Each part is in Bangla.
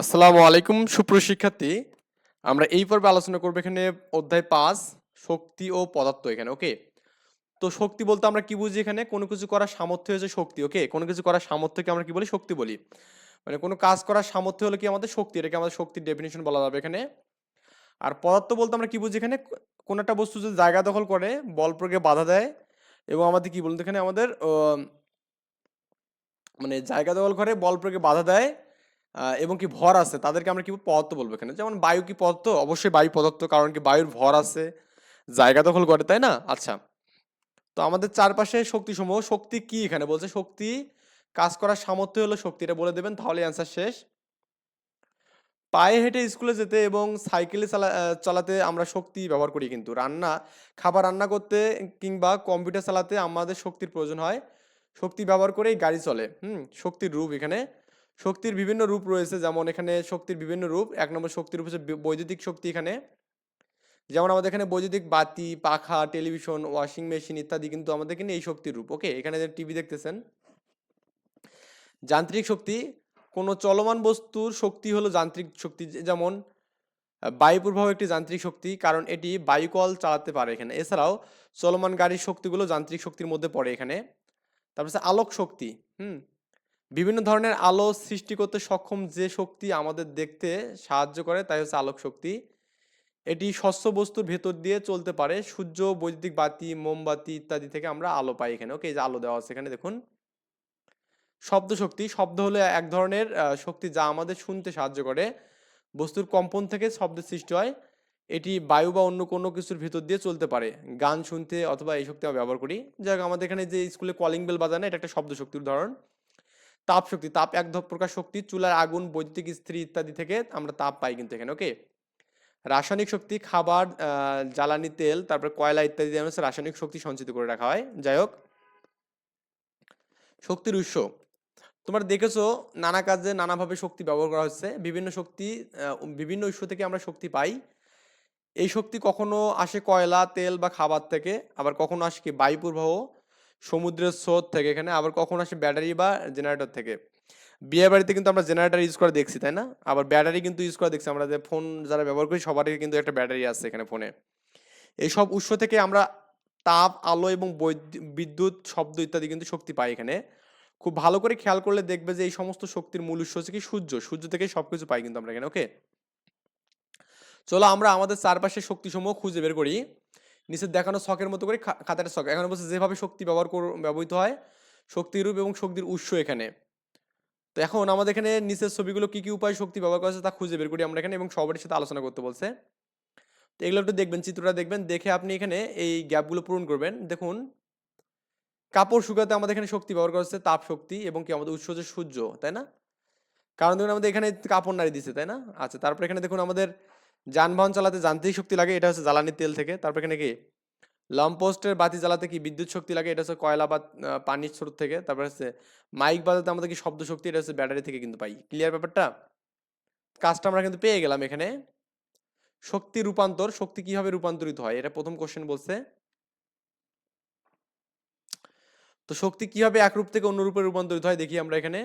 আসসালামু আলাইকুম সুপ্রশিক্ষার্থী আমরা এই পর্বে আলোচনা করব এখানে অধ্যায় পাঁচ, শক্তি ও পদার্থ এখানে, ওকে? তো শক্তি বলতে আমরা কি বুঝি এখানে? কোনো কিছু করার সামর্থ্য হচ্ছে শক্তি, ওকে? কোনো কিছু করার সামর্থ্যকে আমরা কি বলি? শক্তি বলি। মানে কোনো কাজ করার সামর্থ্য হলো কি আমাদের শক্তি? এটাকে আমাদের শক্তির ডেফিনেশন বলা যাবে এখানে। আর পদার্থ বলতে আমরা কি বুঝি এখানে? কোনো একটা বস্তু যদি জায়গা দখল করে, বল প্রয়োগে বাধা দেয় এবং আমাদের কি বলতে এখানে আমাদের মানে জায়গা দখল করে, বল প্রয়োগে বাধা দেয় এবং কি ভর আছে, তাদেরকে আমরা কি পদার্থ বলব এখানে? যেমন বায়ু কি পদার্থ? অবশ্যই বায়ু পদার্থ, কারণ কি বায়ুর ভর আছে, জায়গা দখল করে, তাই না? আচ্ছা তো আমাদের চারপাশে শক্তি সমূহ শক্তি কি এখানে? বলছে শক্তি, কাজ করার সামর্থ্য হলো শক্তি, এটা বলে দেবেন তাহলে অ্যান্সার শেষ। পায়ে হেঁটে স্কুলে যেতে এবং সাইকেলে চালা চালাতে আমরা শক্তি ব্যবহার করি কিন্তু। রান্না, খাবার রান্না করতে কিংবা কম্পিউটার চালাতে আমাদের শক্তির প্রয়োজন হয়। শক্তি ব্যবহার করেই গাড়ি চলে, হুম, শক্তির রূপ এখানে শক্তির বিভিন্ন রূপ রয়েছে, যেমন এখানে শক্তির বিভিন্ন রূপ। এক নম্বর শক্তির রূপ হচ্ছে বৈদ্যুতিক শক্তি এখানে। যেমন আমাদের এখানে বৈদ্যুতিক বাতি, পাখা, টেলিভিশন, ওয়াশিং মেশিন ইত্যাদি কিন্তু আমাদের এখানে এই শক্তির রূপ। ওকে, এখানে যে টিভি দেখতেছেন। যান্ত্রিক শক্তি, কোনো চলমান বস্তুর শক্তি হলো যান্ত্রিক শক্তি। যেমন বায়ু প্রবাহ একটি যান্ত্রিক শক্তি, কারণ এটি বায়ুকল চালাতে পারে এখানে। এছাড়াও, চলমান গাড়ির শক্তিগুলো যান্ত্রিক শক্তির মধ্যে পড়ে এখানে। তারপর আলোক শক্তি, হুম? বিভিন্ন ধরনের আলো সৃষ্টি করতে সক্ষম যে শক্তি আমাদের দেখতে সাহায্য করে, তাই হচ্ছে আলোক শক্তি। এটি স্বচ্ছ বস্তুর ভেতর দিয়ে চলতে পারে। সূর্য, বৈদ্যুতিক বাতি, মোমবাতি ইত্যাদি থেকে আমরা আলো পাই এখানে। ওকে যে আলো দেওয়া আছে এখানে, দেখুন। শব্দ শক্তি, শব্দ হলো এক ধরনের শক্তি যা আমাদের শুনতে সাহায্য করে। বস্তুর কম্পন থেকে শব্দের সৃষ্টি হয়। এটি বায়ু বা অন্য কোনো কিছুর ভিতর দিয়ে চলতে পারে। গান শুনতে অথবা এই শক্তি আমরা ব্যবহার করি। যাই হোক, আমাদের এখানে যে স্কুলে কলিং বেল বাজানো, এটা একটা শব্দ শক্তির উদাহরণ। তাপ শক্তি, তাপ এক প্রকার শক্তি, চুলার আগুন, বৈদ্যুতিক ইস্ত্রি ইত্যাদি থেকে আমরা তাপ পাই কিন্তু এখানে ওকে রাসায়নিক শক্তি, খাবার জ্বালানি, তেল, তারপরে কয়লা ইত্যাদি হচ্ছে রাসায়নিক শক্তি সঞ্চিত করে রাখা হয়। যাই হোক, শক্তির উৎস। তোমরা দেখেছ নানা কাজে নানাভাবে শক্তি ব্যবহার করা হচ্ছে। বিভিন্ন শক্তি বিভিন্ন উৎস থেকে আমরা শক্তি পাই। এই শক্তি কখনো আসে কয়লা, তেল বা খাবার থেকে, আবার কখনো আসে কি বায়ু প্রবাহ সমুদ্রের স্রোত থেকে, এখানে আবার কখন আসে ব্যাটারি বা জেনারেটর থেকে? বিয়ে বাড়িতে কিন্তু আমরা জেনারেটর ইউজ করে দেখছি, তাই না? আবার ব্যাটারি কিন্তু ইউজ করে দেখছি, আমরা যে ফোন যারা ব্যবহার করি, সবারই কিন্তু একটা ব্যাটারি আছে এখানে ফোনে এই সব উৎস থেকে আমরা তাপ, আলো এবং বৈদ্যু- বিদ্যুৎ, শব্দ ইত্যাদি কিন্তু শক্তি পাই এখানে। খুব ভালো করে খেয়াল করলে দেখবে যে এই সমস্ত শক্তির মূল উৎস হচ্ছে কি সূর্য। সূর্য থেকে সবকিছু পাই কিন্তু আমরা এখানে ওকে চলো আমরা আমাদের চারপাশে শক্তিসমূহ খুঁজে বের করি। নিচে দেখানো শখের মতো করে খাতাটা শখ। এখানে বলছে, যেভাবে শক্তি ব্যবহার কর, ব্যবহৃত হয় শক্তির রূপ এবং শক্তির উৎস এখানে। তো এখন আমাদের এখানে নিচের ছবিগুলো কি কি উপায় শক্তি ব্যবহার করা তা খুঁজে বের করি আমরা এখানে এবং সবারই সাথে আলোচনা করতে বলছে। তো এগুলো একটু দেখবেন, চিত্রটা দেখবেন, দেখে আপনি এখানে এই গ্যাপগুলো পূরণ করবেন। দেখুন, কাপড় শুকাতে আমাদের এখানে শক্তি ব্যবহার করা হচ্ছে তাপ শক্তি এবং কি আমাদের উৎস হচ্ছে সূর্য, তাই না? কারণ দেখুন আমাদের এখানে কাপড় নাড়ি দিচ্ছে তাই না? আচ্ছা তারপর এখানে দেখুন আমাদের যানবাহন চালাতে যান্ত্রিক শক্তি লাগে, এটা হচ্ছে জ্বালানি তেল থেকে। তারপর এখানে কি? ল্যাম্পপোস্টের বাতি জ্বালাতে কি বিদ্যুৎ শক্তি লাগে, এটা হচ্ছে কয়লা বা পানির স্রোত থেকে। তারপর হচ্ছে মাইক বাজাতে আমাদের কি শব্দ শক্তি, এটা হচ্ছে ব্যাটারি থেকে কিন্তু পাই। ক্লিয়ার ব্যাপারটা? কাজটা আমরা কিন্তু পেয়ে গেলাম এখানে। শক্তি রূপান্তর, শক্তি কীভাবে রূপান্তরিত হয়? এটা প্রথম কোশ্চেন বলছে। তো শক্তি কীভাবে এক রূপ থেকে অন্য রূপে রূপান্তরিত হয়? দেখি আমরা এখানে।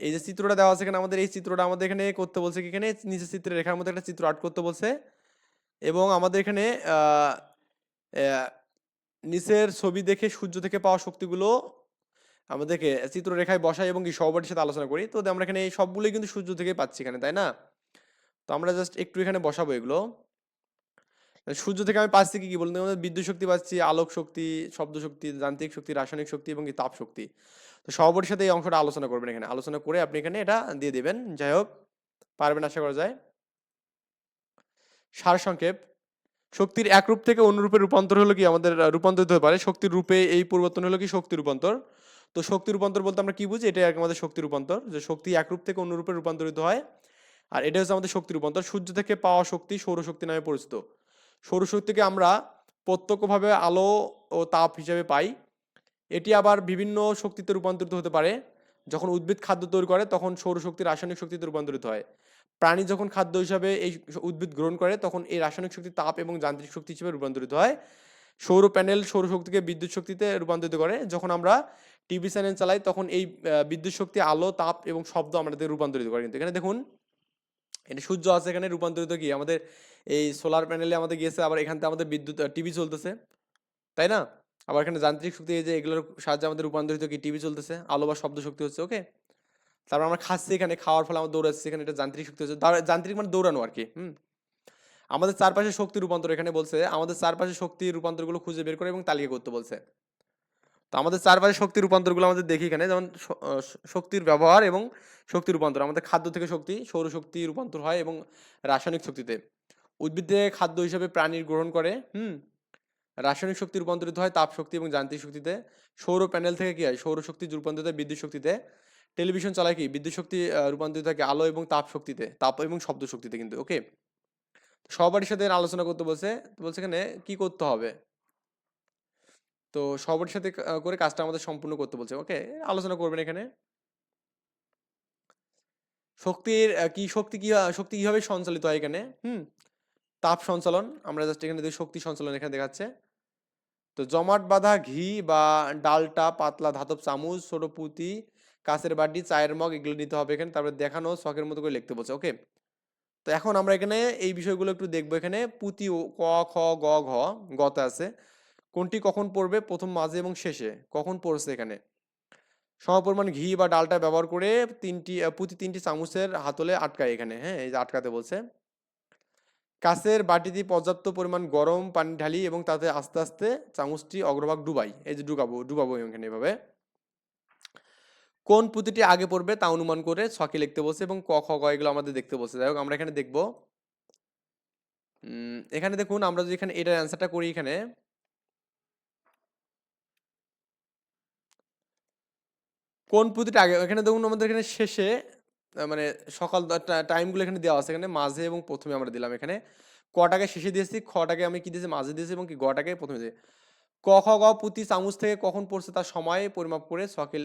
এই যে চিত্রটা দেওয়া আছে এখানে, আমাদের এই চিত্রটা আমাদের এখানে করতে বলছে কি? এখানে নিচের চিত্রে রেখার মধ্যে একটা চিত্র আর্ট করতে বলছে। এবং আমাদের এখানে নিচের ছবি দেখে সূর্য থেকে পাওয়া শক্তিগুলো আমাদেরকে চিত্ররেখায় বসাই এবং কি সহপাঠীর সাথে আলোচনা করি। তো আমরা এখানে এই সবগুলোই কিন্তু সূর্য থেকে পাচ্ছি এখানে, তাই না? তো আমরা জাস্ট একটু এখানে বসাবো এগুলো। সূর্য থেকে আমি পাচ্ছি কি কি বলুন? আমাদের বিদ্যুৎ শক্তি পাচ্ছি, আলোক শক্তি, শব্দ শক্তি, যান্ত্রিক শক্তি, রাসায়নিক শক্তি এবং তাপ শক্তি। তো সহপাঠীর সাথে এই অংশটা আলোচনা করবেন এখানে। আলোচনা করে আপনি এখানে এটা দিয়ে দেবেন। যাই হোক, পারবেন আশা করা যায়। সারসংক্ষেপ, শক্তির এক রূপ থেকে অন্য রূপে রূপান্তর হলো কি আমাদের রূপান্তরিত হতে পারে? শক্তির রূপে এই পরিবর্তন হলো কি শক্তি রূপান্তর? তো শক্তি রূপান্তর বলতে আমরা কি বুঝি? এটাই আমাদের শক্তি রূপান্তর। যে শক্তি এক রূপ থেকে অন্য রূপে রূপান্তরিত হয়। আর এটা হচ্ছে আমাদের শক্তি রূপান্তর। সূর্য থেকে পাওয়া শক্তি সৌরশক্তি নামে পরিচিত। সৌরশক্তিকে আমরা প্রত্যক্ষভাবে আলো ও তাপ হিসেবে পাই। এটি আবার বিভিন্ন শক্তিতে রূপান্তরিত হতে পারে। যখন উদ্ভিদ খাদ্য তৈরি করে, তখন সৌরশক্তি রাসায়নিক শক্তিতে রূপান্তরিত হয়। প্রাণী যখন খাদ্য হিসাবে এই উদ্ভিদ গ্রহণ করে, তখন এই রাসায়নিক শক্তি তাপ এবং যান্ত্রিক শক্তি হিসেবে রূপান্তরিত হয়। সৌর প্যানেল সৌরশক্তিকে বিদ্যুৎ শক্তিতে রূপান্তরিত করে। যখন আমরা টিভি চ্যানেল চালাই, তখন এই বিদ্যুৎ শক্তি আলো, তাপ এবং শব্দ আমাদের রূপান্তরিত করে। কিন্তু এখানে দেখুন এটা সূর্য আছে এখানে, রূপান্তরিত কি? আমাদের এই সোলার প্যানেলে আমাদের গিয়েছে, আবার এখান আমাদের বিদ্যুৎ টিভি চলতেছে। তাই না? আবার এখানে যান্ত্রিক শক্তি, এই যে এগুলোর সাহায্যে আমাদের রূপান্তরিত কি? টিভি চলতেছে, আলো বা শব্দ শক্তি হচ্ছে ওকে তারপর আমরা খাচ্ছি এখানে, খাওয়ার ফলে আমরা দৌড়াচ্ছি, এখানে এটা যান্ত্রিক শক্তি হচ্ছে। যান্ত্রিক মানে দৌড়ানো আর কি, হুম? আমাদের চারপাশে শক্তি রূপান্তর এখানে বলছে, আমাদের চারপাশে শক্তি রূপান্তরগুলো খুঁজে বের করে এবং তালিকা করতে বলছে। তো আমাদের চারপাশে শক্তি রূপান্তরগুলো আমাদের দেখি এখানে। যেমন শক্তির ব্যবহার এবং শক্তি রূপান্তর। আমাদের খাদ্য থেকে শক্তি সৌরশক্তি রূপান্তর হয় এবং রাসায়নিক শক্তিতে। উদ্ভিদে খাদ্য হিসেবে প্রাণীর গ্রহণ করে, হুম? রাসায়নিক শক্তি রূপান্তরিত হয় তাপ শক্তি এবং যান্ত্রিক শক্তিতে। সৌর প্যানেল থেকে কি হয়? সৌরশক্তি রূপান্তরিত হয় বিদ্যুৎ শক্তিতে। টেলিভিশন চালায় কি? বিদ্যুৎ শক্তি রূপান্তরিত হয় কি? আলো এবং তাপ শক্তিতে। তাপ এবং শব্দ শক্তিতে কিন্তু ওকে সবারই সাথে আলোচনা করতে বলছে বলছে এখানে কি করতে হবে? তো সবার সাথে করে কাজটা আমাদের সম্পূর্ণ করতে বলছে। ওকে, আলোচনা করবেন এখানে। শক্তির কি শক্তি কি শক্তি কীভাবে সঞ্চালিত হয় এখানে? হুম, তাপ সঞ্চালন, আমরা জাস্ট এখানে শক্তি সঞ্চালন এখানে দেখাচ্ছে। তো জমাট বাঁধা ঘি বা ডালটা, পাতলা ধাতব চামচ, ছোট পুঁতি, কাঁচের বাটি, চায়ের মগ, এগুলো নিতে হবে এখানে। তারপরে দেখানো শখের মতো করে লিখতে বলছে। ওকে, তো এখন আমরা এখানে এই বিষয়গুলো একটু দেখব এখানে। পুঁতি ক, খ, গ, ঘ গতে আছে। কোনটি কখন পড়বে? প্রথম, মাঝে এবং শেষে। কখন পড়ছে এখানে? সমপরিমাণ ঘি বা ডালটা ব্যবহার করে তিনটি প্রতি তিনটি চামচের হাতলে আটকায় এখানে হ্যাঁ এই যে আটকাতে বলছে। কাছের বাটিতে পর্যাপ্ত পরিমাণ গরম পানি ঢালি এবং তাতে আস্তে আস্তে চামচটি অগ্রভাগ ডুবাই। এই যে ডুবাবো ডুবাবো এখানে এভাবে। কোন পুঁতিটি আগে পড়বে তা অনুমান করে ছকে লিখতে বলছে এবং ক, খ, গ এগুলো আমাদের দেখতে বলছে। যাই হোক, আমরা এখানে দেখব। এখানে দেখুন, আমরা যদি এখানে এটার অ্যান্সারটা করি এখানে কোন পুঁতিটা আগে, এখানে দেখুন আমাদের এখানে শেষে মানে সকাল টাইমগুলো এখানে দেওয়া আছে। এখানে মাঝে এবং প্রথমে আমরা দিলাম এখানে। কটাকে শেষে দিয়েছি, খটাকে আমি কি দিয়েছি, মাঝে দিয়েছি এবং কি গটাকে প্রথমে দিয়েছি। ক, খ, গ, পুঁতি, চামচ থেকে কখন পড়ছে তার সময়, পরিমাপ করে সকিল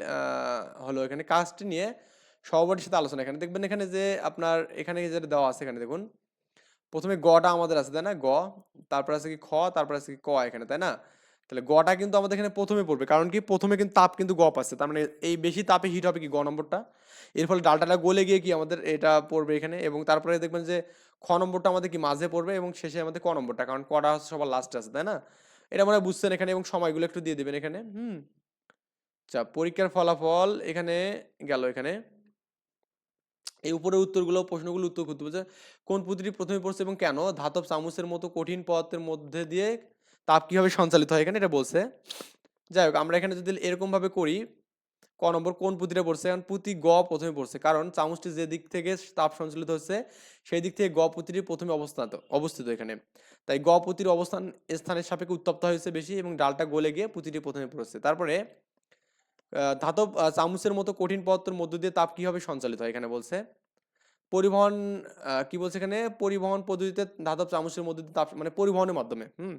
হলো এখানে কাজটি নিয়ে সহপাঠীর সাথে আলোচনা এখানে। দেখবেন এখানে যে আপনার এখানে যেটা দেওয়া আছে এখানে দেখুন, প্রথমে গটা আমাদের আছে, তাই না? গ, তারপর আছে কি খ, তারপর আছে কি ক এখানে, তাই না? তাহলে গটা কিন্তু আমাদের এখানে প্রথমে পড়বে। কারণ কি? প্রথমে কিন্তু তাপ কিন্তু গপ আছে। তার মানে এই বেশি তাপে হিট হবে কি? গ নম্বরটা। এর ফলে ডালটাটা গলে গিয়ে কি আমাদের এটা পড়বে এখানে। এবং তারপরে দেখবেন যে খ নম্বরটা আমাদের কি মাঝে পড়বে এবং শেষে আমাদের ক নম্বরটা। কারণ কটা হচ্ছে সবার লাস্টে আছে, তাই না? এটা মনে বুঝছেন এখানে এবং সময়গুলো একটু দিয়ে দেবেন এখানে। হুম। আচ্ছা পরীক্ষার ফলাফল এখানে গেল এখানে। এই উপরের উত্তরগুলো, প্রশ্নগুলো উত্তর করতে বলছে, কোন পুঁতিটি প্রথমে পড়ছে এবং কেন? ধাতব চামচের মতো কঠিন পদার্থের মধ্যে দিয়ে তাপ কীভাবে সঞ্চালিত হয় এখানে? এটা বলছে। যাই হোক আমরা এখানে যদি এরকমভাবে করি, ক নম্বর কোন পুঁতিটা পড়ছে? কারণ পুঁতি গ প্রথমে পড়ছে। কারণ চামচটি যে দিক থেকে তাপ সঞ্চালিত হচ্ছে, সেই দিক থেকে গ পুঁতিটি প্রথমে অবস্থান অবস্থিত এখানে। তাই গ পুঁতির অবস্থান, স্থানের সাপেক্ষে উত্তপ্ত হয়েছে বেশি এবং ডালটা গলে গিয়ে পুঁতিটি প্রথমে পড়ছে। তারপরে ধাতব চামচের মতো কঠিন পদার্থের মধ্য দিয়ে তাপ কীভাবে সঞ্চালিত হয় এখানে বলছে। পরিবহন কি বলছে এখানে? পরিবহন পদ্ধতিতে ধাতব চামচের মধ্যে দিয়ে তাপ মানে পরিবহনের মাধ্যমে, হুম?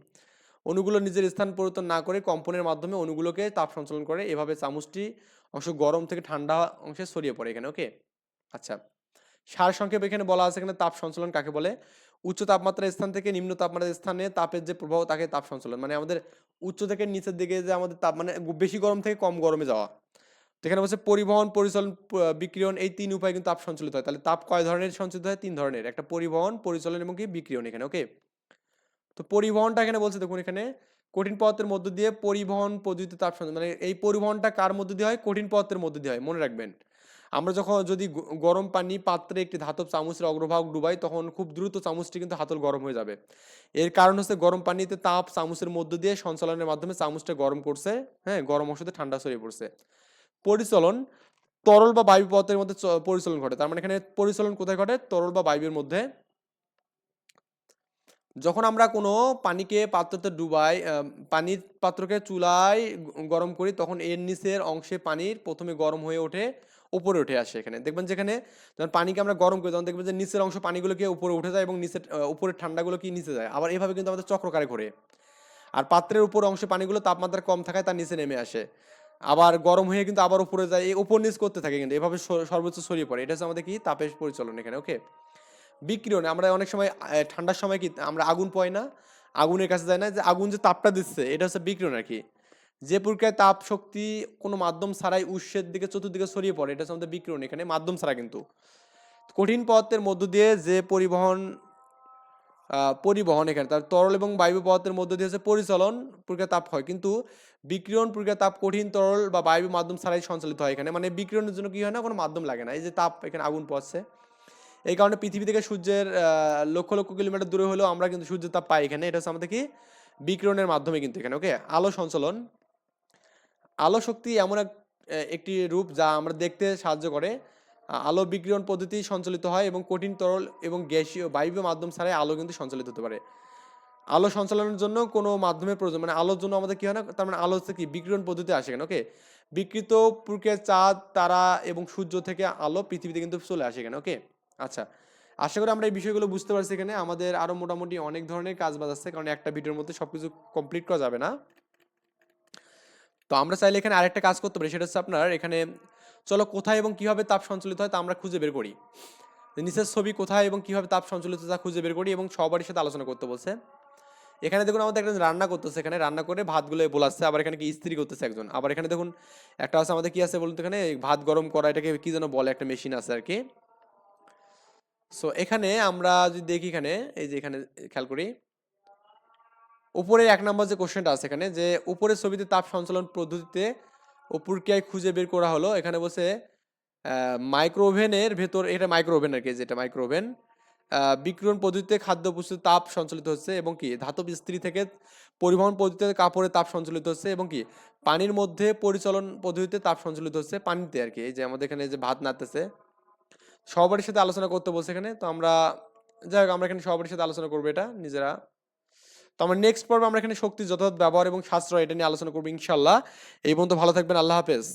অণুগুলো নিজের স্থান পরিবর্তন না করে কম্পনের মাধ্যমে অণুগুলোকে তাপ সঞ্চালন করে। এভাবে চামচটি অংশ গরম থেকে ঠান্ডা অংশে ছড়িয়ে পড়ে এখানে, ওকে? আচ্ছা সার সংক্ষেপ এখানে বলা আছে এখানে তাপ সঞ্চালন কাকে বলে? উচ্চ তাপমাত্রার স্থান থেকে নিম্ন তাপমাত্রার স্থানে তাপের যে প্রভাব তাকে তাপ সঞ্চালন মানে আমাদের উচ্চ থেকে নিচের দিকে যে আমাদের তাপ মানে বেশি গরম থেকে কম গরমে যাওয়া। এখানে বলছে পরিবহন, পরিচালন বিক্রিয়ন এই তিন উপায় কিন্তু তাপ সঞ্চালিত হয়। তাহলে তাপ কয় ধরনের সঞ্চালিত হয়? তিন ধরনের, একটা পরিবহন, পরিচালন এবং কি বিক্রিয়ন এখানে, ওকে? তো পরিবহনটা এখানে বলছে, দেখুন এখানে কঠিন পদার্থের মধ্য দিয়ে পরিবহন পদ্ধতিতে তাপ সঞ্চালন মানে এই পরিবহনটা কার মধ্য দিয়ে হয়? কঠিন পদার্থের মধ্য দিয়ে হয়। মনে রাখবেন, আমরা যখন যদি গরম পানি পাত্রে একটি ধাতব চামচের অগ্রভাগ ডুবাই, তখন খুব দ্রুত চামচটি কিন্তু হাতল গরম হয়ে যাবে। এর কারণ হচ্ছে গরম পানিতে তাপ চামচের মধ্য দিয়ে সঞ্চালনের মাধ্যমে চামচটা গরম করছে হ্যাঁ গরম অংশতে ঠান্ডা ছড়িয়ে পড়ছে। পরিচলন, তরল বা বায়ু পদার্থের মধ্যে পরিচলন ঘটে। তার মানে এখানে পরিচলন কোথায় ঘটে? তরল বা বায়ুর মধ্যে যখন আমরা কোনো পানিকে পাত্রতে ডুবাই পানির পাত্রকে চুলায় গরম করি, তখন এর নিচের অংশে পানির প্রথমে গরম হয়ে ওঠে, উপরে উঠে আসে এখানে। দেখবেন যেখানে যখন পানিকে আমরা গরম করি, তখন দেখবেন যে নিচের অংশ পানিগুলোকে উপরে উঠে যায় এবং নিচের উপরের ঠান্ডাগুলো কি নিচে যায়। আবার এভাবে কিন্তু আমাদের চক্রকারে ঘোরে। আর পাত্রের উপর অংশে পানিগুলো তাপমাত্রা কম থাকায় তার নিচে নেমে আসে। আবার গরম হয়ে কিন্তু আবার উপরে যায়, এই উপর নিচ করতে থাকে কিন্তু। এভাবে সর্বোচ্চ ছড়িয়ে পড়ে। এটা হচ্ছে আমাদের কি? তাপের পরিচালন এখানে ওকে বিক্রিয়নে আমরা অনেক সময় ঠান্ডার সময় কি, আমরা আগুন পাই না। আগুনের কাছে যায় না, যে আগুন যে তাপটা দিচ্ছে, এটা হচ্ছে বিক্রিয়ন আর কি। যে প্রক্রিয়ায় তাপ শক্তি কোনো মাধ্যম ছাড়াই উৎসের দিকে, চতুর্দিকে ছড়িয়ে পড়ে, এটা হচ্ছে আমাদের বিক্রিয়ন এখানে, মাধ্যম ছাড়া কিন্তু। কঠিন পদার্থের মধ্য দিয়ে যে পরিবহন পরিবহন এখানে, তার তরল এবং বায়ু পদার্থের মধ্য দিয়ে হচ্ছে পরিচালন প্রক্রিয়া তাপ হয়। কিন্তু বিকিরণ প্রক্রিয়া তাপ কঠিন তরল বা বায়ু মাধ্যম ছাড়াই সঞ্চালিত হয় এখানে। মানে বিকিরণের জন্য কি হয় না, কোনো মাধ্যম লাগে না। এই যে তাপ এখানে আগুন পড়ছে এই কারণে পৃথিবী থেকে সূর্যের লক্ষ লক্ষ কিলোমিটার দূরে হলেও আমরা কিন্তু সূর্যের তাপ পাই এখানে। এটা হচ্ছে আমাদের কি? বিকিরণের মাধ্যমে কিন্তু এখানে ওকে আলো সঞ্চালন। আলো শক্তি এমন এক একটি রূপ যা আমরা দেখতে সাহায্য করে। আলো বিকিরণ পদ্ধতি সঞ্চালিত হয় এবং কঠিন তরল এবং গ্যাসীয় বায়বীয় মাধ্যম ছাড়াই আলো কিন্তু সঞ্চালিত হতে পারে। আলো সঞ্চালনের জন্য কোনো মাধ্যমের প্রয়োজন মানে আলোর জন্য আমাদের কি হয় না? তার মানে আলো হচ্ছে কি? বিকিরণ পদ্ধতি আসে কেন ওকে বিকৃত প্রক্রিয়া চাঁদ, তারা এবং সূর্য থেকে আলো পৃথিবীতে কিন্তু চলে আসে এখানে ওকে আচ্ছা আশা করি আমরা এই বিষয়গুলো বুঝতে পারছি এখানে। আমাদের আরও মোটামুটি অনেক ধরনের কাজ বাজ আছে, কারণ একটা ভিডিওর মধ্যে সবকিছু কমপ্লিট করা যাবে না। তো আমরা চাইলে এখানে আরেকটা কাজ করতে পারি, সেটা হচ্ছে আপনার এখানে, চলো কোথায় এবং কীভাবে তাপ সঞ্চালিত হয় তা আমরা খুঁজে বের করি। নিচের ছবি কোথায় এবং কীভাবে তাপ সঞ্চালিত তা খুঁজে বের করি এবং সবারই সাথে আলোচনা করতে বলছে। এখানে দেখুন আমাদের একজন রান্না করতেছে এখানে, রান্না করে ভাতগুলো বোলাচ্ছে, আবার এখানে কি ইস্ত্রি করতেছে একজন। আবার এখানে দেখুন একটা আছে আমাদের কি আছে বলুন তো এখানে, ভাত গরম করা, এটাকে কি যেন বলে, একটা মেশিন আছে আর কি। সো এখানে আমরা যদি দেখি এখানে, এই যে এখানে খেয়াল করি। উপরে এক নম্বর যে কোশ্চেনটা আছে এখানে, যে উপরের ছবিতে তাপ সঞ্চালন পদ্ধতিতে ও প্রক্রিয়ায় খুঁজে বের করা হলো। এখানে বসে মাইক্রো ওভেনের ভেতর, এটা মাইক্রো ওভেন আর কি যেটা মাইক্রো ওভেন বিকিরণ পদ্ধতিতে খাদ্য প্রস্তুত তাপ সঞ্চালিত হচ্ছে এবং কি, ধাতব ইস্ত্রি থেকে পরিবহন পদ্ধতিতে কাপড়ে তাপ সঞ্চালিত হচ্ছে এবং কি, পানির মধ্যে পরিচালন পদ্ধতিতে তাপ সঞ্চালিত হচ্ছে পানিতে আর কি। এই যে আমাদের এখানে যে ভাত নাড়তেছে। সবারই সাথে আলোচনা করতে বলছে এখানে, তো আমরা, যাই হোক, আমরা এখানে সবারই সাথে আলোচনা করব এটা, নিজেরা। তো আমরা নেক্সট পর্বে আমরা এখানে শক্তির যথাযথ ব্যবহার এবং সাশ্রয় এটা নিয়ে আলোচনা করব ইনশাল্লাহ এই পর্যন্ত ভালো থাকবেন, আল্লাহ হাফেজ।